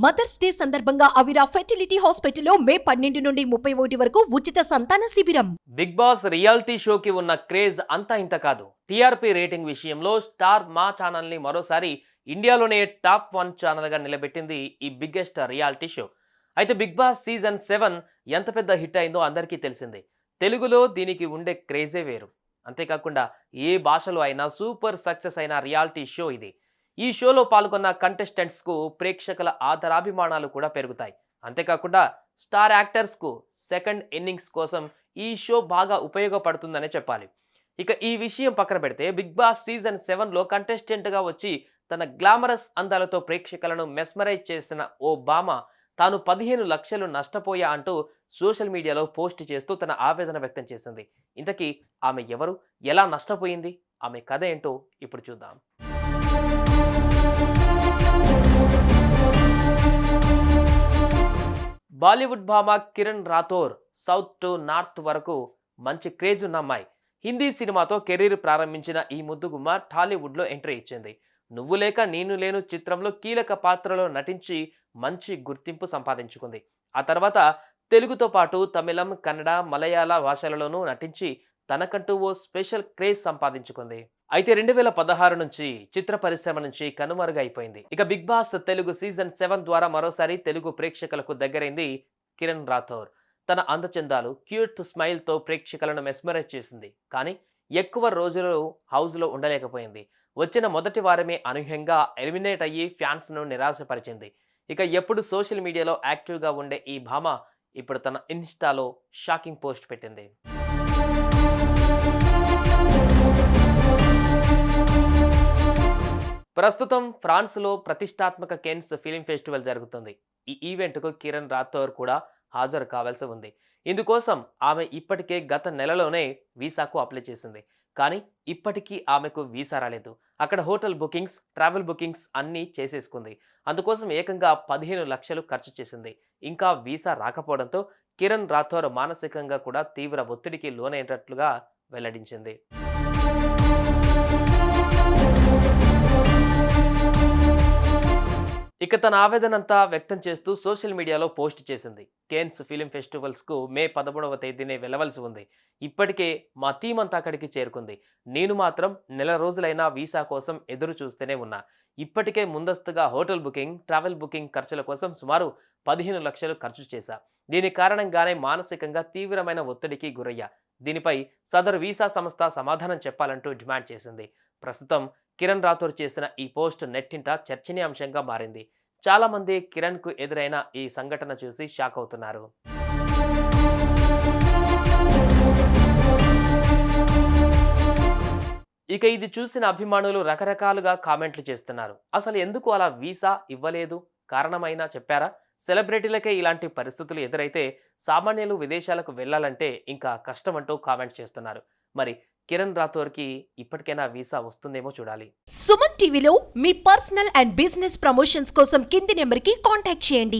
Mothers day సందర్భంగా అవిరా fertility హాస్పిటల్లో మే పన్నెండు నుండి ముప్పై ఒకటి వరకు ఉచిత సంతాన శిబిరం. బిగ్ బాస్ రియాలిటీ షోకి ఉన్న క్రేజ్ అంతా ఇంత కాదు. టీఆర్పీ రేటింగ్ విషయంలో స్టార్ మా ఛానల్ని మరోసారి ఇండియాలోనే టాప్ వన్ ఛానల్గా నిలబెట్టింది ఈ బిగ్గెస్ట్ రియాలిటీ షో. అయితే బిగ్ బాస్ సీజన్ సెవెన్ ఎంత పెద్ద హిట్ అయిందో అందరికీ తెలిసిందే. తెలుగులో దీనికి ఉండే క్రేజే వేరు. అంతేకాకుండా ఏ భాషలో అయినా సూపర్ సక్సెస్ అయిన రియాలిటీ షో ఇది. ఈ షోలో పాల్గొన్న కంటెస్టెంట్స్కు ప్రేక్షకుల ఆదరాభిమానాలు కూడా పెరుగుతాయి. అంతేకాకుండా స్టార్ యాక్టర్స్కు సెకండ్ ఇన్నింగ్స్ కోసం ఈ షో బాగా ఉపయోగపడుతుందనే చెప్పాలి. ఇక ఈ విషయం పక్కన పెడితే బిగ్ బాస్ సీజన్ సెవెన్లో కంటెస్టెంట్గా వచ్చి తన గ్లామరస్ అందాలతో ప్రేక్షకులను మెస్మరైజ్ చేసిన ఓ బామ తాను పదిహేను లక్షలు నష్టపోయా అంటూ సోషల్ మీడియాలో పోస్ట్ చేస్తూ తన ఆవేదన వ్యక్తం చేసింది. ఇంతకీ ఆమె ఎవరు? ఎలా నష్టపోయింది? ఆమె కథ ఏంటో ఇప్పుడు చూద్దాం. బాలీవుడ్ భామ Kiran Rathore south to north వరకు మంచి క్రేజ్ ఉన్న అమ్మాయి. హిందీ సినిమాతో కెరీర్ ప్రారంభించిన ఈ ముద్దుగుమ్మ టాలీవుడ్లో ఎంట్రీ ఇచ్చింది. నువ్వు లేక నేను లేను చిత్రంలో కీలక పాత్రలో నటించి మంచి గుర్తింపు సంపాదించుకుంది. ఆ తర్వాత తెలుగుతో పాటు తమిళం కన్నడ మలయాళ భాషలలోనూ నటించి తనకంటూ ఓ స్పెషల్ క్రేజ్ సంపాదించుకుంది. అయితే రెండు వేల పదహారు నుంచి చిత్ర పరిశ్రమ నుంచి కనుమరుగైపోయింది ఇక Bigg Boss Telugu season seven ద్వారా మరోసారి తెలుగు ప్రేక్షకులకు దగ్గరైంది కిరణ్ రాథోర్. తన అందచందాలు క్యూట్ స్మైల్తో ప్రేక్షకులను మెస్మరైజ్ చేసింది. కానీ ఎక్కువ రోజులు హౌస్లో ఉండలేకపోయింది. వచ్చిన మొదటి వారమే అనూహ్యంగా ఎలిమినేట్ అయ్యి ఫ్యాన్స్ను నిరాశపరిచింది. ఇక ఎప్పుడు సోషల్ మీడియాలో యాక్టివ్గా ఉండే ఈ భామ ఇప్పుడు తన ఇన్స్టాలో షాకింగ్ పోస్ట్ పెట్టింది. ప్రస్తుతం ఫ్రాన్స్లో ప్రతిష్టాత్మక కెన్స్ ఫిలిం ఫెస్టివల్ జరుగుతుంది. ఈ ఈవెంట్కు కిరణ్ రాథోర్ కూడా హాజరు కావాల్సి ఉంది. ఇందుకోసం ఆమె ఇప్పటికే గత నెలలోనే వీసాకు అప్లై చేసింది. కానీ ఇప్పటికీ ఆమెకు వీసా రాలేదు. అక్కడ హోటల్ బుకింగ్స్ ట్రావెల్ బుకింగ్స్ అన్నీ చేసేసుకుంది. అందుకోసం ఏకంగా పదిహేను లక్షలు ఖర్చు చేసింది. ఇంకా వీసా రాకపోవడంతో కిరణ్ రాథోర్ మానసికంగా కూడా తీవ్ర ఒత్తిడికి లోనైనట్లుగా వెల్లడించింది. ఇక తన ఆవేదనంతా వ్యక్తం చేస్తూ సోషల్ మీడియాలో పోస్ట్ చేసింది. కేన్స్ ఫిలిం ఫెస్టివల్స్కు మే పదమూడవ తేదీనే వెళ్ళవలసి ఉంది. ఇప్పటికే మా టీం అంతా అక్కడికి చేరుకుంది. నేను మాత్రం నెల రోజులైనా వీసా కోసం ఎదురు చూస్తూనే ఉన్నా. ఇప్పటికే ముందస్తుగా హోటల్ బుకింగ్ ట్రావెల్ బుకింగ్ ఖర్చుల కోసం సుమారు పదిహేను లక్షలు ఖర్చు చేశా. దీని కారణంగానే మానసికంగా తీవ్రమైన ఒత్తిడికి గురయ్యా. దీనిపై సదరు వీసా సంస్థ సమాధానం చెప్పాలంటూ డిమాండ్ చేసింది. ప్రస్తుతం కిరణ్ రాథోర్ చేసిన ఈ పోస్ట్ నెట్టింట చర్చనీయాంశంగా మారింది. చాలామంది కిరణ్కు ఎదురైన ఈ సంఘటన చూసి షాక్ అవుతున్నారు. ఇక ఇది చూసిన అభిమానులు రకరకాలుగా కామెంట్లు చేస్తున్నారు. అసలు ఎందుకు అలా వీసా ఇవ్వలేదు? కారణమైనా చెప్పారా? సెలబ్రిటీలకే ఇలాంటి పరిస్థితులు ఎదురైతే సామాన్యులు విదేశాలకు వెళ్ళాలంటే ఇంకా కష్టమంటూ కామెంట్ చేస్తున్నారు. మరి కిరణ్ రాథోర్కి ఇప్పటికైనా వీసా వస్తుందేమో చూడాలి. సుమన్ టీవీలో మీ పర్సనల్ అండ్ బిజినెస్ ప్రమోషన్స్ కోసం కింది నెంబర్కి కాంటాక్ట్ చేయండి.